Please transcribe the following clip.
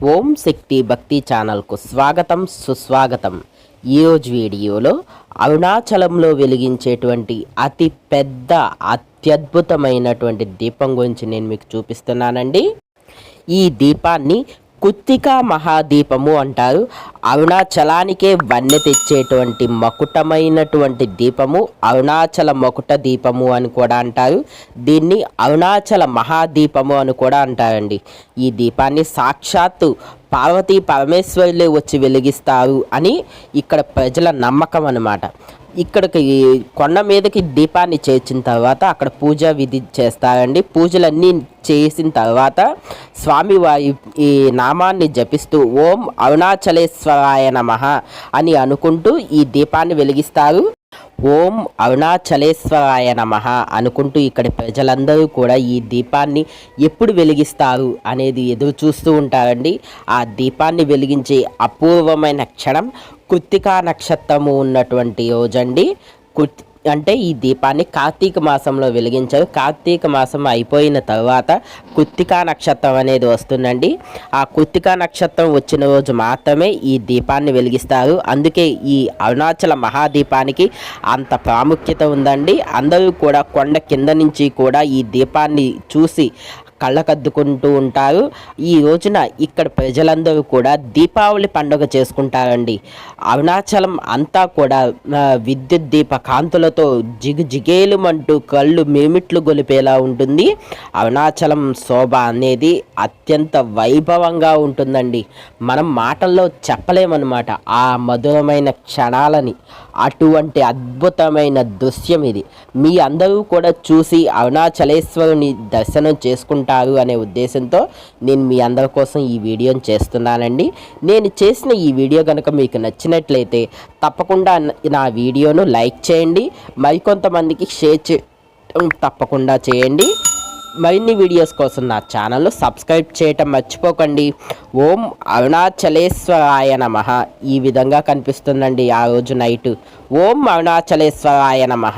ఓం శక్తి భక్తి ఛానల్కు స్వాగతం సుస్వాగతం. ఈరోజు వీడియోలో అరుణాచలంలో వెలిగించేటువంటి అతి పెద్ద అత్యద్భుతమైనటువంటి దీపం గురించి నేను మీకు చూపిస్తున్నానండి. ఈ దీపాన్ని కుత్తికా మహాదీపము అంటారు. అరుణాచలానికే వన్నె తెచ్చేటువంటి మకుటమైనటువంటి దీపము అరుణాచల మకుట దీపము అని కూడా అంటారు. దీన్ని అరుణాచల మహాదీపము అని కూడా అంటారండి. ఈ దీపాన్ని సాక్షాత్తు పార్వతీ పరమేశ్వరులే వచ్చి వెలిగిస్తారు అని ఇక్కడ ప్రజల నమ్మకం అన్నమాట. ఇక్కడికి కొండ మీదకి దీపాన్ని చేర్చిన తర్వాత అక్కడ పూజ విధి చేస్తారండి. పూజలన్నీ చేసిన తర్వాత స్వామివారి ఈ నామాన్ని జపిస్తూ ఓం అరుణాచలేశ్వరాయ నమః అని అనుకుంటూ ఈ దీపాన్ని వెలిగిస్తారు. ఓం అరుణాచలేశ్వరాయ నమ అనుకుంటూ ఇక్కడి ప్రజలందరూ కూడా ఈ దీపాన్ని ఎప్పుడు వెలిగిస్తారు అనేది ఎదురు చూస్తూ ఉంటారండి. ఆ దీపాన్ని వెలిగించే అపూర్వమైన క్షణం కృత్తికా నక్షత్రము ఉన్నటువంటి రోజండి. కుత్ అంటే ఈ దీపాన్ని కార్తీక మాసంలో వెలిగించారు. కార్తీక మాసం అయిపోయిన తర్వాత కృత్తికా నక్షత్రం అనేది వస్తుందండి. ఆ కృత్తికా నక్షత్రం వచ్చిన రోజు మాత్రమే ఈ దీపాన్ని వెలిగిస్తారు. అందుకే ఈ అరుణాచల మహాదీపానికి అంత ప్రాముఖ్యత ఉందండి. అందరూ కూడా కొండ కింద నుంచి కూడా ఈ దీపాన్ని చూసి కళ్ళకద్దుకుంటూ ఉంటారు. ఈ రోజున ఇక్కడ ప్రజలందరూ కూడా దీపావళి పండుగ చేసుకుంటారండి. అరుణాచలం అంతా కూడా విద్యుత్ దీప కాంతులతో జిగు జిగేలుమంటూ కళ్ళు మిమిట్లు గొలిపేలా ఉంటుంది. అరుణాచలం శోభ అనేది అత్యంత వైభవంగా ఉంటుందండి. మనం మాటల్లో చెప్పలేమన్నమాట. ఆ మధురమైన క్షణాలని అటువంటి అద్భుతమైన దృశ్యం ఇది. మీ అందరూ కూడా చూసి అరుణాచలేశ్వరుని దర్శనం చేసుకుంటారు అనే ఉద్దేశంతో నేను మీ అందరి కోసం ఈ వీడియోని చేస్తున్నానండి. నేను చేసిన ఈ వీడియో కనుక మీకు నచ్చినట్లయితే తప్పకుండా నా వీడియోను లైక్ చేయండి. మరికొంతమందికి షేర్ చేయడం తప్పకుండా చేయండి. మరిన్ని వీడియోస్ కోసం నా ఛానల్ను సబ్స్క్రైబ్ చేయటం మర్చిపోకండి. ఓం అరుణాచలేశ్వరాయ నమ. ఈ విధంగా కనిపిస్తుందండి ఆ రోజు నైట్. ఓం అరుణాచలేశ్వరాయ నమ.